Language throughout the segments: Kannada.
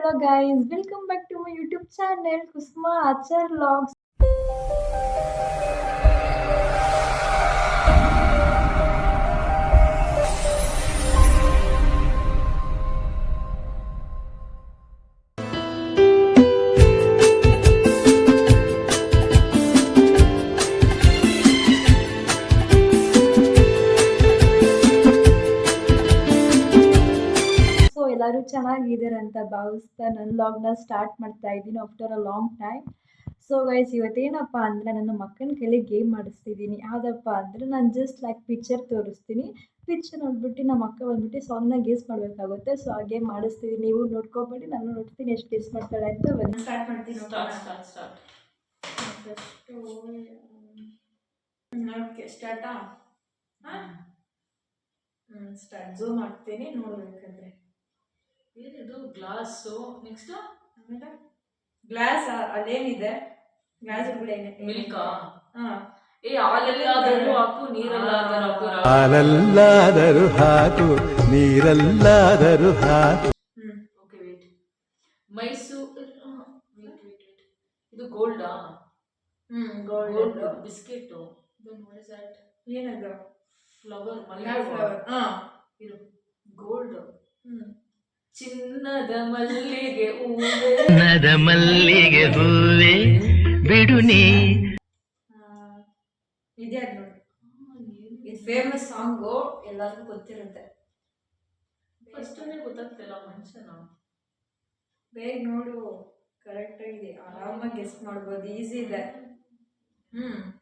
hello guys, welcome back to my YouTube channel Kusma Achar Vlogs. So ಎಲ್ಲರೂ ಚೆನ್ನಾಗಿದ್ದಾರೆ ಅಂತ ಭಾವಿಸ್ತಾ ನನ್ನ ಲಾಗ್ನ ಸ್ಟಾರ್ಟ್ ಮಾಡ್ತಾ ಇದ್ದೀನಿ after a long time so guys ಇವತ್ತೇನಪ್ಪ ಅಂದರೆ ನನ್ನ ಮಕ್ಕಳ ಕೈಲಿ ಗೇಮ್ ಮಾಡಿಸ್ತಿದ್ದೀನಿ ಯಾವುದಪ್ಪ ಅಂದರೆ ನಾನು ಜಸ್ಟ್ ಲೈಕ್ ಪಿಕ್ಚರ್ ತೋರಿಸ್ತೀನಿ. ಪಿಕ್ಚರ್ ನೋಡ್ಬಿಟ್ಟು ನಮ್ಮ ಅಕ್ಕ ಬಂದ್ಬಿಟ್ಟು ಸಾಂಗ್ನ ಗೇಸ್ ಮಾಡಬೇಕಾಗುತ್ತೆ. ಸೊ ಆ ಗೇಮ್ ಮಾಡಿಸ್ತೀವಿ ನೀವು ನೋಡ್ಕೊಬೇಡಿ ನಾನು ನೋಡ್ತೀನಿ ಎಷ್ಟು ಗೇಸ್ ಮಾಡ್ತಾಳೆ ಅಂತ ಬನ್ನಿ. ಸ್ಟಾರ್ಟ್ ಮಾಡ್ತೀನಿ ಸ್ಟಾರ್ಟ್ ಸ್ಟಾರ್ಟ್ ಸ್ಟಾರ್ಟ್ ಓಕೆ ಸ್ಟಾರ್ಟಾ ಹಾಂ? ಸ್ಟಾರ್ಟ್ ಝೂಮ್ ಮಾಡ್ತೀನಿ ನೋಡ್ಬೇಕಂದ್ರೆ. ಏನಿದು? ಗ್ಲಾಸು. ನೆಕ್ಸ್ಟ್ ಆಮೇಲೆ ಗ್ಲಾಸ್ ಅದೇನಿದೆ? ಗ್ಲಾಸ್ ಮಿಲ್ಕಾ ಹಾಂ. ಏ ಹಾಲಲ್ಲಾದರೂ ಹಾಕು ನೀರಲ್ಲಾದರೂ ಹಾಕು ಹಾಲಲ್ಲಾದರೂ ಹಾಕು ನೀರಲ್ಲಾದರೂ ಹಾಕು. ಹ್ಞೂ okay wait Mysuru wait wait wait ಇದು ಗೋಲ್ಡಾ? ಹ್ಞೂ ಗೋಲ್ಡ್ ಗೋಲ್ಡ್. ಬಿಸ್ಕೆಟ್. ಏನದು? ಫ್ಲವರ್ ಮಲ್ಲಿಗೆ ಫ್ಲವರ್ ಹಾ. ಇದು ಗೋಲ್ಡ್. ಹ್ಞೂ ಚಿನ್ನದ ಮಲ್ಲಿಗೆ ಹೂವೆ. ನದ ಮಲ್ಲಿಗೆ ಹೂವೆ. ಬಿಡು ನೀ. ಇದೆ ನೋಡಿ? ಇದು ಫೇಮಸ್ ಸಾಂಗು ಎಲ್ಲರಿಗೂ ಗೊತ್ತಿರುತ್ತೆ. ಫಸ್ಟೇ ಗೊತ್ತಾಗ್ತಿಲ್ಲ ಮನುಷ್ಯನ. ಬೇಗ ನೋಡು. ಕರೆಕ್ಟ್ ಆಗಿದೆ. ಆರಾಮಾಗಿ ಗೆಸ್ಟ್ ಮಾಡ್ಬೋದು. ಈಸಿ ಇದೆ. ಹ್ಮ್.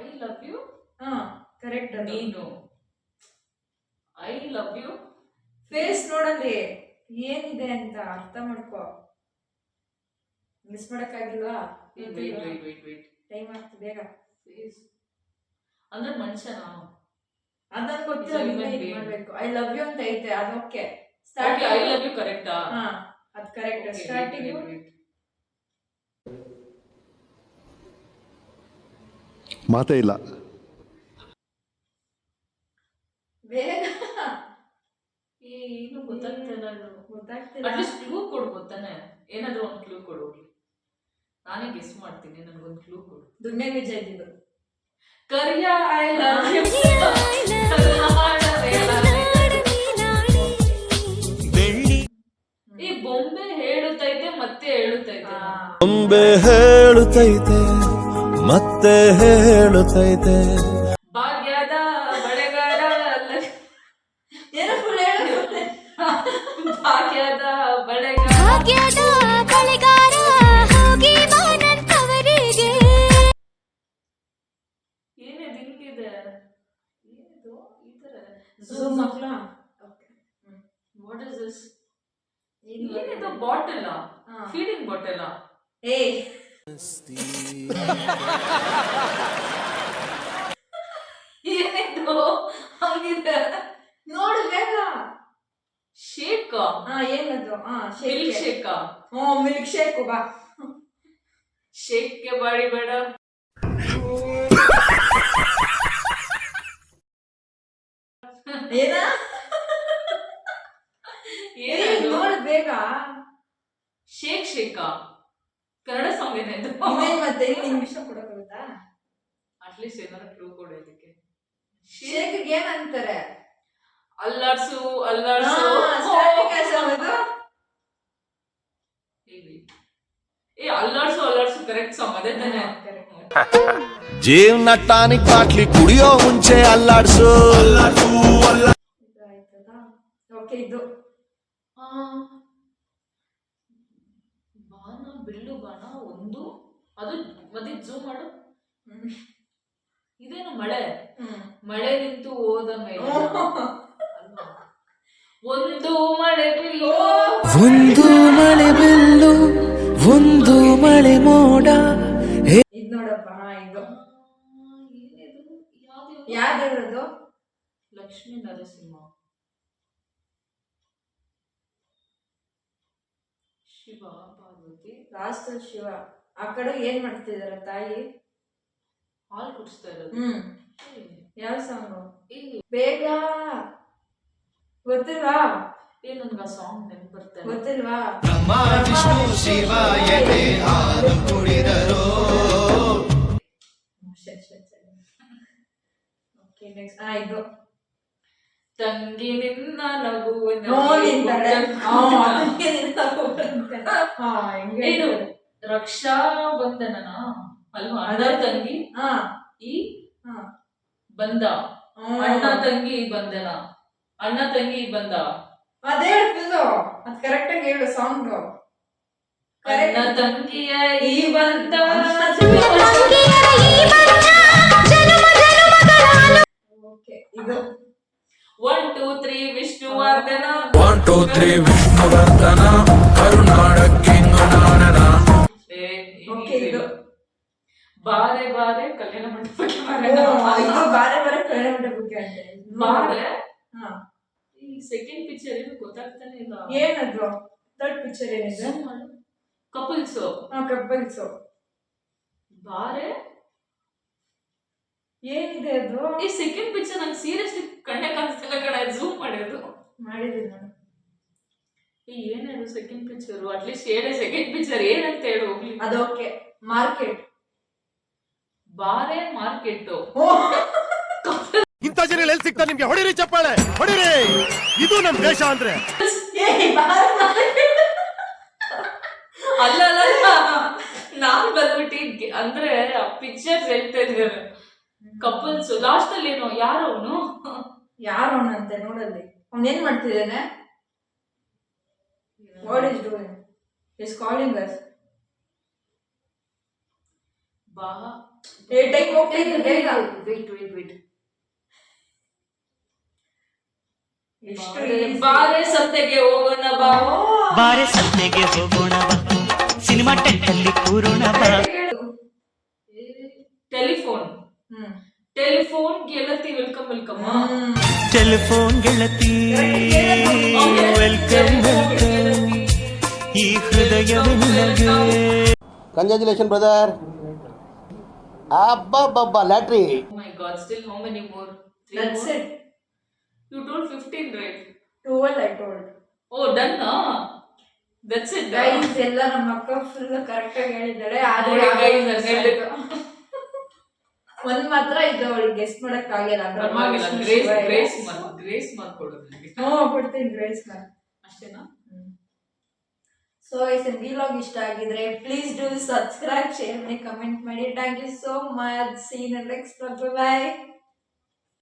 ಐ ಲವ್ ಯು ಹಾ ಕರೆಕ್ಟ್ ನೀನು. ಐ ಲವ್ ಯು ಫೇಸ್ ನೋಡಲ್ಲಿ. ಏನಿದೆ ಅಂತ ಅರ್ಥ ಮಾಡ್ಕೋ. ಮಿಸ್ ಮಾಡಕ್ಕಾಗಿಲ್ವಾ? Wait wait wait wait wait time ಆಗ್ತದೆ ಬೇಗ. ಫೇಸ್ ಅಂದ್ರೆ ಮನುಷ್ಯನ? ಅದನ್ನ ಗೊತ್ತಿಲ್ಲ It's a human being. ಮಾಡ್ಬೇಕು. ಐ ಲವ್ ಯು ಅಂತ ಐತೆ ಅದು okay. Okay I love you ಕರೆಕ್ಟಾ ಹಾ ಅದು ಕರೆಕ್ಟ್ ಸ್ಟಾರ್ಟಿಂಗ್ ಮಾತೇ ಇಲ್ಲ. ಬೇಗ. ಏನು ಗೊತ್ತಾಗ್ತಿಲ್ಲ. ಗೊತ್ತಾಗ್ತಿಲ್ಲ ಅಟ್ಲೀಸ್ಟ್ ಕ್ಲೂ ಕೊಡು ಗೊತ್ತಾನೆ. ಏನಾದ್ರೂ ಒಂದು ಕ್ಲೂ ಕೊಡು. ನಾನೇ ಗೆಸ್ ಮಾಡ್ತೀನಿ ನನಗೊಂದು ಕ್ಲೂ ಕೊಡು. ದುನ್ನೆ ವಿಜಯ್ ಇದು ಕರಿಯ ಐ ಲವ್ ಯು ಈ ಬೊಂಬೆ ಹೇಳುತ್ತೈತೆ ಮತ್ತೆ ಹೇಳುತ್ತೈತೆ. ಬೊಂಬೆ ಹೇಳುತ್ತೈತೆ ಮತ್ತೆ ಹೇಳುತ್ತೈತೆ ಭಾಗ್ಯದ ಬಳೆಗಾರ ಅಲ್ಲ- ಏನೋ ಫುಲ್ ಹೇಳು ಭಾಗ್ಯದ ಬಳೆಗಾರ ಭಾಗ್ಯದ ಬಳೆಗಾರ ಹೋಗಿ ಬಾನಂತವರಿಗೆ ಏನೇ ಹಿಂಗಿದೆ ಏನಿದು? ಈ ತರ ಝೂಮ್ ಮಕ್ಳಾ ಓಕೆ ವಾಟ್ ಇಸ್ ದಿಸ್ ಏನಿದು? ಬಾಟಲ್. ಫೀಡಿಂಗ್ ಬಾಟಲ್ ಏಯ್ ಏನಿದು ಹಂಗಿದೆ ನೋಡು ಬೇಗ ಶೇಕ್ ಹಾ ಏನದು? ಹಾ ಮಿಲ್ಕ್ ಶೇಕ್ ಶೇಕ್ ಹ್ಞೂ ಮಿಲ್ಕ್ ಶೇಕ್ ಬಾ. ಶೇಕ್ಗೆ ಬಾಡಿ ಬೇಡ. ಏನ? ಏನ್ ಏನದು? ನೋಡು ಬೇಗ. ಶೇಕ್ ಶೇಕ ಕನ್ನಡ ಸಾಂಗ್ ಏನಾಯ್ತು ಇನ್ನೇನ್ ಮತ್ತೆ? ಇಂಗ್ಲಿಷ್ ಕೊಡಕ್ಕಾಗುತ್ತಾ ಅಟ್ಲೀಸ್ಟ್ ಏನಾದ್ರು ಕ್ಲೂ ಕೊಡು ಇದಕ್ಕೆ. ಶೇಕ್ ಏನ್ ಅಂತಾರೆ ಅಲ್ಲಾಡ್ಸು. ಅಲ್ಲಾಡ್ಸು ಹೇಳಿ. ಏ ಅಲ್ಲಾಡ್ಸು ಅಲ್ಲಾಡ್ಸು ಕರೆಕ್ಟ್ ಸಾಂಗ್ ಅದೇ ತಾನೆ. ಜೀವನ ಟಾನಿಕ್ ಬಾಟ್ಲಿ ಕುಡಿಯೋ ಮುಂಚೆ ಅಲ್ಲಾಡ್ಸು. ಓಕೆ ಇದು. ಆ, ಬಾಣ ಬಿಲ್ಲು ಬಾಣ ಒಂದು ಅದು ಮತ್ತೆ ಜೂಮ್ ಮಾಡು. ಇದೇನು ಮಳೆ. ಮಳೆ ನಿಂತು ಹೋದ ಮೇಲೆ. ಒಂದು ಒಂದು ಮಳೆ ಬಿಲ್ಲು ಒಂದು ಮಳೆ ಮೋಡ. ಇದ್ ನೋಡಪ್ಪ ಹಾ ಇದು. ಯಾವ್ದು ಹೇಳೋದು? ಲಕ್ಷ್ಮೀ ನರಸಿಂಹ. ಶಿವ ಪಾರ್ವತಿ ಲಾಸ್ಟ್ ಶಿವ. ಆ ಕಡೆ ಏನ್ ಮಾಡ್ತಿದಾರ ತಾಯಿ? ಹಾಲ್ ಕುಡಿಸ್ತಾ ಇರೋದು. ಹ್ಮ್. ಯಾವ ಸಾಂಗ್? ಬೇಗ ಗೊತ್ತಿಲ್ವಾ ಏ ನನ್ಗೆ ಆ ಸಾಂಗ್ ನೆನ್ಪು ಇಲ್ಲ. ಗೊತ್ತಿಲ್ವಾ? ಓಕೆ ನೆಕ್ಸ್ಟ್ ಆ ಇದು. ತಂಗಿ ನಿನ್ನ ನಗು ಏನು ರಕ್ಷಾ ಬಂಧನನ? ಅಲ್ವಾ? ಅಣ್ಣ ತಂಗಿ ಹಾ ಈ ಹಾ ಬಂದ. ಅಣ್ಣ ತಂಗಿ ಈ ಬಂಧನ ಅಣ್ಣ ತಂಗಿ ಈ ಬಂದ. ಅದೇ ಫುಲ್ಲು ಅದ್ ಕರೆಕ್ಟ್ ಆಗಿ ಹೇಳು ಸಾಂಗ್ ಅಣ್ಣ ತಂಗಿಯ ಈ ಬಂತ ಓಕೆ ಇದು. One two three Vishnuvardhana one two three Vishnuvardhana ಕರುನಾಡ ಕಿಂಗ್ ಇದು. ಬಾರೆ ಬಾರೆ ಕಲ್ಯಾಣ ಮಂಟಪಕ್ಕೆ ಬಾರೆ ಬಾರೆ ಬಾರೆ ಕಳೆ ಮಂಟಪಕ್ಕೆ ಬಾರೆ? ಹಾ. ಈ ಸೆಕೆಂಡ್ ಪಿಕ್ಚರ್ ಏನು ಗೊತ್ತಾಗ್ತಾನೆ ಇಲ್ಲ. ಏನದು? ಥರ್ಡ್ ಪಿಕ್ಚರ್ ಏನಿದೆ ಕಪಲ್ಸ್ ಹಾ ಕಪಲ್ಸ್ ಬಾರೆ. ಏನಿದೆ ಅದು? ಈ ಸೆಕೆಂಡ್ ಪಿಕ್ಚರ್ ನಂಗೆ ಸೀರಿಯಸ್ಲಿ ಕಣ್ಣೆ ಕಾಣಿಸ್ತಿಲ್ಲ ಕಡೆ ಝೂಮ್ ಮಾಡಿದ್ರು ಮಾಡಿದ್ದೀನಿ ನಾನು. ಈ ಏನೇನು ಸೆಕೆಂಡ್ ಪಿಕ್ಚರ್ ಅಟ್ಲೀಸ್ಟ್ ಹೇಳೇ ಸೆಕೆಂಡ್ ಪಿಕ್ಚರ್ ಏನಂತ ಹೇಳು ಹೋಗ್ಲಿ. ಅದು ಓಕೆ. ಮಾರ್ಕೆಟ್ ಬಾರೆ ಮಾರ್ಕೆಟ್ ಇಂಥ ಜನ ಎಲ್ಲಿ ಸಿಗ್ತಾರೆ ನಿಮ್ಗೆ? ಹೊಡಿರಿ ಚಪ್ಪಾಳೆ ಹೊಡಿರಿ. ಇದು ನಮ್ ದೇಶ ಅಂದ್ರೆ. ಅಲ್ಲ ಅಲ್ಲ. ನಾನ್ ಬಂದ್ಬಿಟ್ಟು ಅಂದ್ರೆ ಪಿಕ್ಚರ್ಸ್ ಹೇಳ್ತಾ ಇದ್ದಾರೆ. ಕಪಲ್ಸ್ ಲಾಸ್ಟ್ ಅಲ್ಲಿ ಏನೋ ಯಾರು ಅವನು? ಯಾರು ಅವನಂತೆ ನೋಡಲ್ಲಿ. ಅವ್ನ ಏನ್ ಮಾಡ್ತಿದ್ದಾನೆ? What is doing is calling us ಬಾ. ಏ ಟೈಮ್ ಹೋಗ್ತಾ ಬೇಗ. ವೇಟ್ ವೇಟ್ ವೇಟ್ ಎಷ್ಟು ಬಾರೆ ಸತ್ತೆಗೆ ಹೋಗೋಣ ಬಾ ಬಾರೆ ಸಂತೆಗೆ ಹೋಗೋಣ ಬಾ ಸಿನಿಮಾ ಟೆಂಟಲ್ಲಿ ಕೂರೋಣ ಬಾ ಟೆಲಿಫೋನ್. ಟೆಲಿಫೋನ್ ಗೆಳತಿ ವೆಲ್ಕಮ್ ವೆಲ್ಕಮ್. ಟೆಲಿಫೋನ್ ಗೆಳತಿ ವೆಲ್ಕಮ್ ವೆಲ್ಕಮ್. ಈ ಹೃದಯವು ನಿನಗೆ. Congratulation brother ಅಬ್ಬಬ್ಬಬ್ಬ lottery my god still how many more that's it. You told 15 right? 12 I told. Oh done that's it Guys ಎಲ್ಲ ನಮ್ಮ ಅಕ್ಕ ಫುಲ್ ಕರೆಕ್ಟ್ ಆಗಿ ಹೇಳಿದ್ದಾರೆ. ಆದ್ರೆ. ಒಂದ್ ಮಾತ್ರ ಇದು ಅವಳಿಗೆ ಗೆಸ್ಟ್ ಮಾಡಕ್ ಆಗಿಲ್ಲ. ಪರವಾಗಿಲ್ಲ ಗ್ರೇಸ್ ಗ್ರೇಸ್ ಮಾಡ್ ಗ್ರೇಸ್ ಮಾಡ್ಕೊಡು ನನಗೆ. ಹ್ಞೂ ಕೊಡ್ತೀನಿ ಗ್ರೇಸ್ ಮಾಡ್. ಅಷ್ಟೇನಾ? ಸೊ ಈ ವಿಲಾಗ್ ಇಷ್ಟ ಆಗಿದ್ರೆ ಪ್ಲೀಸ್ ಡೂ ಸಬ್ಸ್ಕ್ರೈಬ್ ಶೇರ್ ಮಾಡಿ ಕಮೆಂಟ್ ಮಾಡಿ. Thank you so much seen next bye